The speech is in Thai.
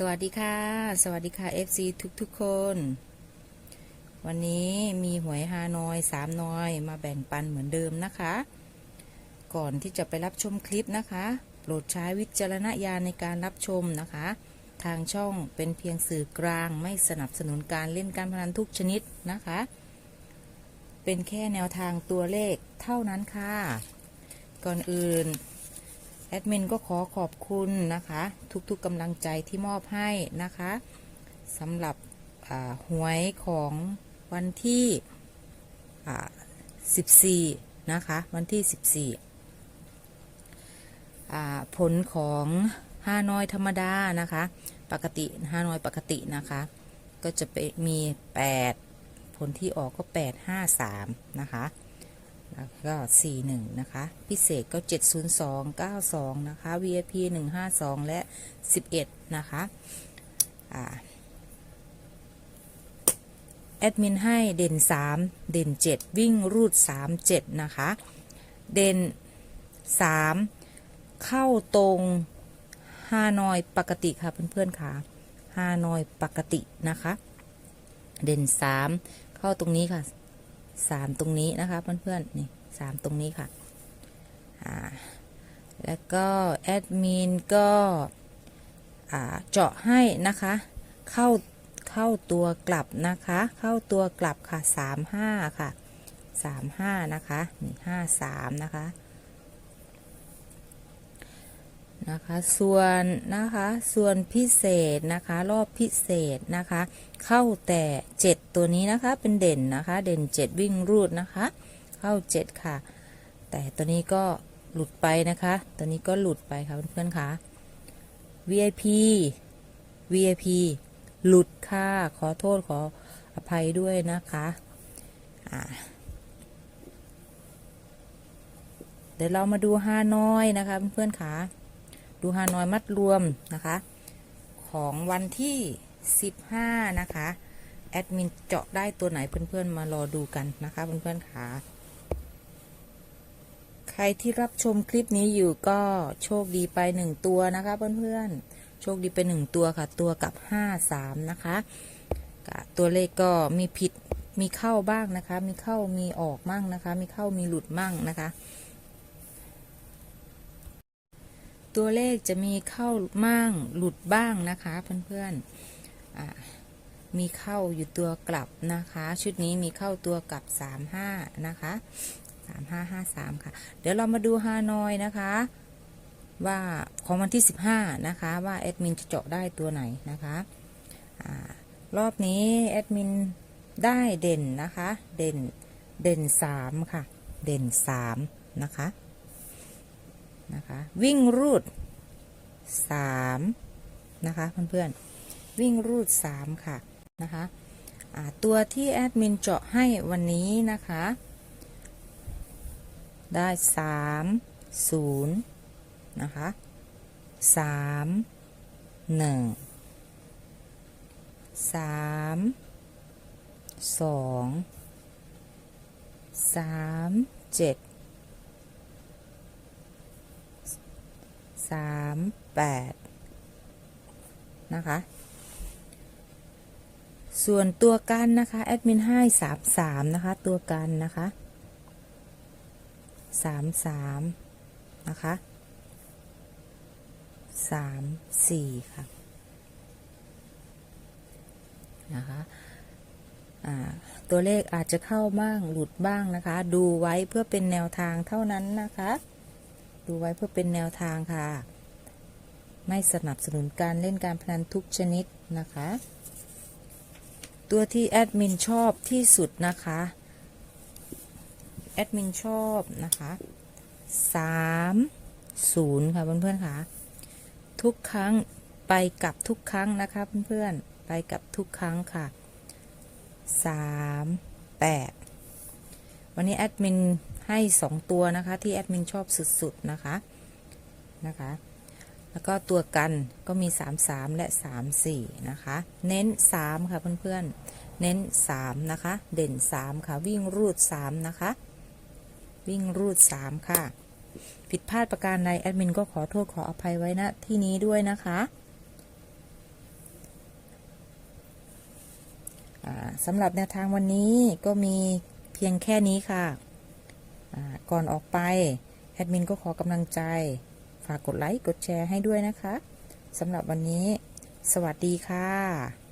สวัสดีค่ะ สวัสดีค่ะ FC ทุกทุกคน วันนี้มีหวยฮานอยสามนอยมาแบ่งปันเหมือนเดิมนะคะ ก่อนที่จะไปรับชมคลิปนะคะ โปรดใช้วิจารณญาณในการรับชมนะคะ ทางช่องเป็นเพียงสื่อกลางไม่สนับสนุนการเล่นการพนันทุกชนิดนะคะ เป็นแค่แนวทางตัวเลขเท่านั้นค่ะ ก่อนอื่น แอดมินก็ขอขอบคุณนะคะ ทุกๆกำลังใจที่มอบให้นะคะสำหรับหวยของวันที่ 14 นะคะ วันที่ 14 ผลของฮานอยธรรมดานะคะ ปกติฮานอยปกตินะคะ ก็จะไปมี 8 ผลที่ออกก็ 8 5 3 นะคะ แล้วก็ 41 นะคะ พิเศษก็ 702 92 นะคะ VIP 152 และ 11 นะคะอ่าแอดมินให้เด่น 3 เด่น 7 วิ่งรูด 3 7 นะคะ เด่น 3 เข้าตรงฮานอยปกติค่ะเพื่อนๆค่ะฮานอยปกตินะคะ เด่น 3 เข้าตรงนี้ค่ะ สามตรงนี้นะคะเพื่อนๆนี่สามตรงนี้ค่ะอ่าแล้วก็แอดมินก็อ่าเจาะให้นะคะเข้าเข้าตัวกลับนะคะ เข้าตัวกลับค่ะสามห้าค่ะสามห้านะคะนี่ห้าสามนะคะ นะคะส่วนนะคะส่วนพิเศษนะคะรอบพิเศษนะคะ เข้าแต่ 7 ตัวนี้นะคะเป็นเด่นนะคะ เด่น 7 วิ่งรูดนะคะ เข้า 7 ค่ะ แต่ตัวนี้ก็หลุดไปนะคะ ตัวนี้ก็หลุดไปค่ะเพื่อนๆค่ะ VIP VIP หลุดค่ะ ขอโทษขออภัยด้วยนะคะอ่าเดี๋ยวเรามาดูฮาน้อยนะคะเพื่อนๆค่ะ ดูฮานอยมัดรวมนะคะ ของวันที่ 15 นะคะ แอดมินเจาะได้ตัวไหนเพื่อนๆมารอดูกันนะคะเพื่อนๆค่ะใครที่รับชมคลิปนี้อยู่ก็โชคดีไปหนึ่งตัวนะคะเพื่อนๆโชคดีไปหนึ่งตัวค่ะ ตัวกับ53นะคะตัวเลขก็มีผิดมีเข้าบ้างนะคะ มีเข้ามีออกมั่งนะคะ มีเข้ามีหลุดมั่งนะคะ ตัวเลขจะมีเข้ามั่งหลุดบ้างนะคะเพื่อนๆมีเข้าอยู่ตัวกลับนะคะ ชุดนี้มีเข้าตัวกลับ 35 นะคะ 3553 ค่ะ เดี๋ยวเรามาดูฮานอยนะคะ ว่าของวันที่ 15 นะคะ ว่าแอดมินจะเจาะได้ตัวไหนนะคะอรอบนี้แอดมินได้เด่นนะคะ เด่นเด่น 3 ค่ะ เด่น 3 นะคะ นะคะวิ่งรูด3นะคะเพื่อนๆวิ่งรูด3ค่ะนะคะตัวที่แอดมินเจาะให้วันนี้นะคะ ได้3 0นะคะ3 1 3 2 3 7สาม สามแปดนะคะ ส่วนตัวกันนะคะแอดมินให้สามสามนะคะ ตัวกันนะคะสามสามนะคะสามสี่ค่ะนะคะตัวเลขอาจจะเข้าบ้างหลุดบ้างนะคะ ดูไว้เพื่อเป็นแนวทางเท่านั้นนะคะ ดูไว้เพื่อเป็นแนวทางค่ะ ไม่สนับสนุนการเล่นการพนันทุกชนิดนะคะ ตัวที่แอดมินชอบที่สุดนะคะ แอดมินชอบนะคะสามศูนย์ค่ะเพื่อนๆค่ะ ทุกครั้งไปกับทุกครั้งนะคะเพื่อนๆไปกับทุกครั้งค่ะสามแปดวันนี้แอดมิน ให้สองตัวนะคะ ที่แอดมินชอบสุดๆนะคะนะคะ แล้วก็ตัวกันก็มี 3 3 และ 3 4 นะคะ เน้น 3 ค่ะเพื่อนๆ เน้น 3 นะคะ เด่น 3 ค่ะ วิ่งรูด 3 นะคะ วิ่งรูด 3 ค่ะ ผิดพลาดประการใดแอดมินก็ขอโทษขออภัยไว้ณที่นี้ด้วยนะคะสำหรับแนวทางวันนี้ก็มีเพียงแค่นี้ค่ะ ก่อนออกไปแอดมินก็ขอกำลังใจ ฝากกดไลค์ กดแชร์ให้ด้วยนะคะสำหรับวันนี้ สวัสดีค่ะ